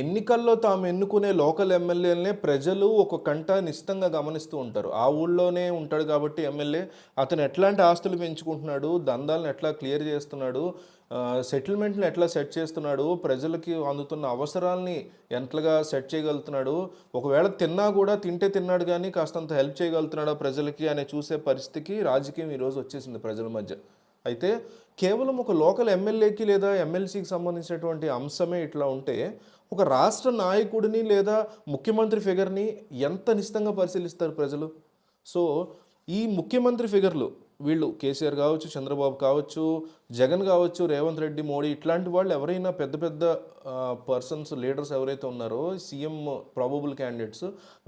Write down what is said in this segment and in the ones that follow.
ఎన్నికల్లో తాము ఎన్నుకునే లోకల్ ఎమ్మెల్యేలనే ప్రజలు ఒక కంట నిశ్చితంగా గమనిస్తూ ఉంటారు. ఆ ఊళ్ళోనే ఉంటాడు కాబట్టి ఎమ్మెల్యే. అతను ఎట్లాంటి ఆస్తులు పెంచుకుంటున్నాడు? దందాలను ఎట్లా క్లియర్ చేస్తున్నాడు? సెటిల్మెంట్ని ఎట్లా సెట్ చేస్తున్నాడు? ప్రజలకి అందుతున్న అవసరాలని ఎంతగా సెట్ చేయగలుగుతున్నాడు? ఒకవేళ తిన్నా కూడా తింటే తిన్నాడు కానీ కాస్తంత హెల్ప్ చేయగలుగుతున్నాడా ప్రజలకి అనే చూసే పరిస్థితికి రాజకీయం ఈరోజు వచ్చేసింది ప్రజల మధ్య. అయితే కేవలం ఒక లోకల్ ఎమ్మెల్యేకి లేదా ఎమ్మెల్సీకి సంబంధించినటువంటి అంశమే ఇట్లా ఉంటే ఒక రాష్ట్ర నాయకుడిని లేదా ముఖ్యమంత్రి ఫిగర్ని ఎంత నిశ్చితంగా పరిశీలిస్తారు ప్రజలు? సో ఈ ముఖ్యమంత్రి ఫిగర్లు వీళ్ళు కేసీఆర్ కావచ్చు చంద్రబాబు కావచ్చు జగన్ కావచ్చు రేవంత్ రెడ్డి మోడీ ఇట్లాంటి వాళ్ళు ఎవరైనా పెద్ద పెద్ద పర్సన్స్ లీడర్స్ ఎవరైతే ఉన్నారో సీఎం ప్రాబబుల్ క్యాండిడేట్స్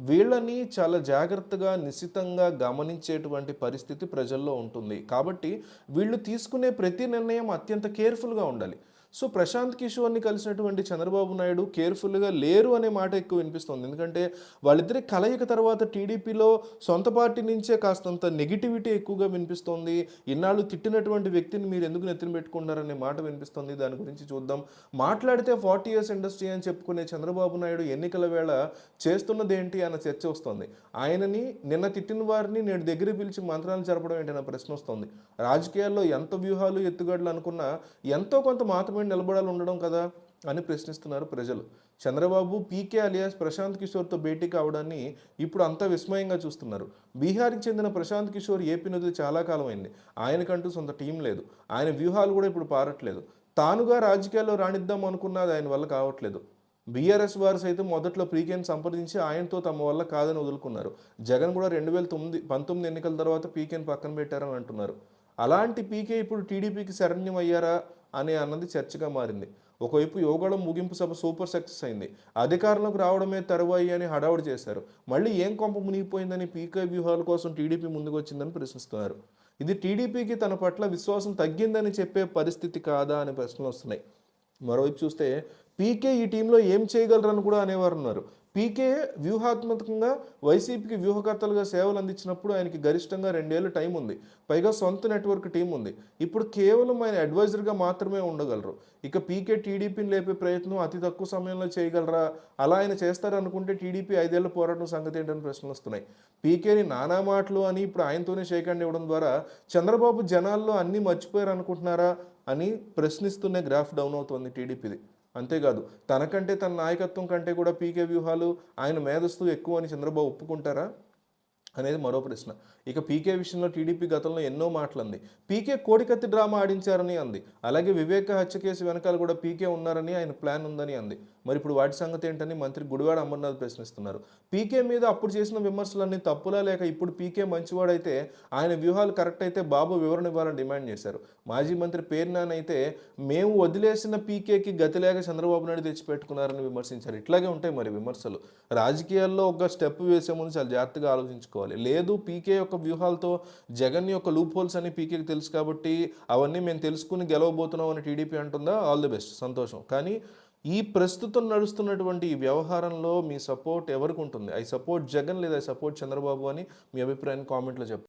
వీళ్ళని చాలా జాగ్రత్తగా నిశ్చితంగా గమనించేటువంటి పరిస్థితి ప్రజల్లో ఉంటుంది. కాబట్టి వీళ్ళు తీసుకునే ప్రతి నిర్ణయం అత్యంత కేర్ఫుల్గా ఉండాలి. సో ప్రశాంత్ కిషోర్ని కలిసినటువంటి చంద్రబాబు నాయుడు కేర్ఫుల్గా లేరు అనే మాట ఎక్కువ వినిపిస్తుంది. ఎందుకంటే వాళ్ళిద్దరి కలయిక తర్వాత టీడీపీలో సొంత పార్టీ నుంచే కాస్తంత నెగిటివిటీ ఎక్కువగా వినిపిస్తోంది. ఇన్నాళ్ళు తిట్టినటువంటి వ్యక్తిని మీరు ఎందుకు నెత్తిన పెట్టుకున్నారనే మాట వినిపిస్తుంది. దాని గురించి చూద్దాం. మాట్లాడితే ఫార్టీ ఇయర్స్ ఇండస్ట్రీ అని చెప్పుకునే చంద్రబాబు నాయుడు ఎన్నికల వేళ చేస్తున్నది ఏంటి అన్న చర్చ వస్తుంది. ఆయనని నిన్న తిట్టిన వారిని నేను దగ్గర పిలిచి మంత్రాలు జరపడం ఏంటి అన్న ప్రశ్న వస్తుంది. రాజకీయాల్లో ఎంత వ్యూహాలు ఎత్తుగడలు అనుకున్నా ఎంతో కొంత మాత్రమే నిలబడాలి ఉండడం కదా అని ప్రశ్నిస్తున్నారు ప్రజలు. చంద్రబాబు పీకే అలియాస్ ప్రశాంత్ కిషోర్తో భేటీ కావడాన్ని ఇప్పుడు అంతా విస్మయంగా చూస్తున్నారు. బీహార్కి చెందిన ప్రశాంత్ కిషోర్ ఏపీ నది చాలా కాలం అయింది ఆయనకంటూ సొంత టీం లేదు. ఆయన వ్యూహాలు కూడా ఇప్పుడు పారట్లేదు. తానుగా రాజకీయాల్లో రాణిద్దాం అనుకున్నది ఆయన వల్ల కావట్లేదు. బీఆర్ఎస్ వారు సైతం మొదట్లో పీకేని సంప్రదించి ఆయనతో తమ వల్ల కాదని వదులుకున్నారు. జగన్ కూడా రెండు వేల తొమ్మిది పంతొమ్మిది ఎన్నికల తర్వాత పీకేని పక్కన పెట్టారని అంటున్నారు. అలాంటి పీకే ఇప్పుడు టీడీపీకి శరణ్యం అయ్యారా? అనే అన్నది చర్చగా మారింది. ఒకవైపు యోగాళం ముగింపు సభ సూపర్ సక్సెస్ అయింది. అధికారంలోకి రావడమే తరువాయి అని హడావుడి చేశారు. మళ్ళీ ఏం కొంప మునిగిపోయిందని పీకే వ్యూహాల కోసం టీడీపీ ముందుకు వచ్చిందని ప్రశ్నిస్తున్నారు. ఇది టీడీపీకి తన పట్ల విశ్వాసం తగ్గిందని చెప్పే పరిస్థితి కాదా అనే ప్రశ్నలు వస్తున్నాయి. మరోవైపు చూస్తే పీకే ఈ టీంలో ఏం చేయగలరని కూడా అనేవారు ఉన్నారు పీకే వ్యూహాత్మకంగా వైసీపీకి వ్యూహకర్తలుగా సేవలు అందించినప్పుడు ఆయనకి గరిష్టంగా రెండేళ్ళు టైం ఉంది. పైగా సొంత నెట్వర్క్ టీం ఉంది. ఇప్పుడు కేవలం ఆయన అడ్వైజర్గా మాత్రమే ఉండగలరు. ఇక పీకే టీడీపీని లేపే ప్రయత్నం అతి తక్కువ సమయంలో చేయగలరా? అలా ఆయన చేస్తారనుకుంటే టీడీపీ ఐదేళ్ళ పోరాటం సంగతి ఏంటని ప్రశ్నలు వస్తున్నాయి. పీకేని నానా మాటలు అని ఇప్పుడు ఆయనతోనే షేకండ్ ఇవ్వడం ద్వారా చంద్రబాబు జనాల్లో అన్నీ మర్చిపోయారు అనుకుంటున్నారా అని ప్రశ్నిస్తూనే గ్రాఫ్ డౌన్ అవుతోంది టీడీపీది. అంతేకాదు తనకంటే తన నాయకత్వం కంటే కూడా పీకే వ్యూహాలు ఆయన మేధస్తు ఎక్కువ అని చంద్రబాబు ఒప్పుకుంటారా అనేది మరో ప్రశ్న. ఇక పీకే విషయంలో టీడీపీ గతంలో ఎన్నో మాటలంది. పీకే కోడికత్తి డ్రామా ఆడించారని అంది. అలాగే వివేక హత్య కేసు వెనకాల కూడా పీకే ఉన్నారని ఆయన ప్లాన్ ఉందని అంది. మరి ఇప్పుడు వాటి సంగతి ఏంటని మంత్రి గుడివాడ అమర్నాథ్ ప్రశ్నిస్తున్నారు. పీకే మీద అప్పుడు చేసిన విమర్శలన్నీ తప్పులా లేక ఇప్పుడు పీకే మంచివాడైతే ఆయన వ్యూహాలు కరెక్ట్ అయితే బాబు వివరణ ఇవ్వాలని డిమాండ్ చేశారు. మాజీ మంత్రి పేర్నానైతే మేము వదిలేసిన పీకేకి గతి లేక చంద్రబాబు నాయుడు తెచ్చిపెట్టుకున్నారని విమర్శించారు. ఇట్లాగే ఉంటాయి మరి విమర్శలు. రాజకీయాల్లో ఒక స్టెప్ వేసే ముందు చాలా జాగ్రత్తగా ఆలోచించుకోవాలి. లేదు పీకే యొక్క వ్యూహాలతో జగన్ యొక్క లూప్ హోల్స్ అని పీకేకి తెలుసు కాబట్టి అవన్నీ మేము తెలుసుకుని గెలవబోతున్నాం అని టీడీపీ అంటుందా? All the best. సంతోషం. కానీ ఈ ప్రస్తుతం నడుస్తున్నటువంటి ఈ వ్యవహారంలో మీ సపోర్ట్ ఎవరికి ఉంటుంది? ఐ సపోర్ట్ జగన్ లేదా ఐ సపోర్ట్ చంద్రబాబు అని మీ అభిప్రాయాన్ని కామెంట్లో చెప్పండి.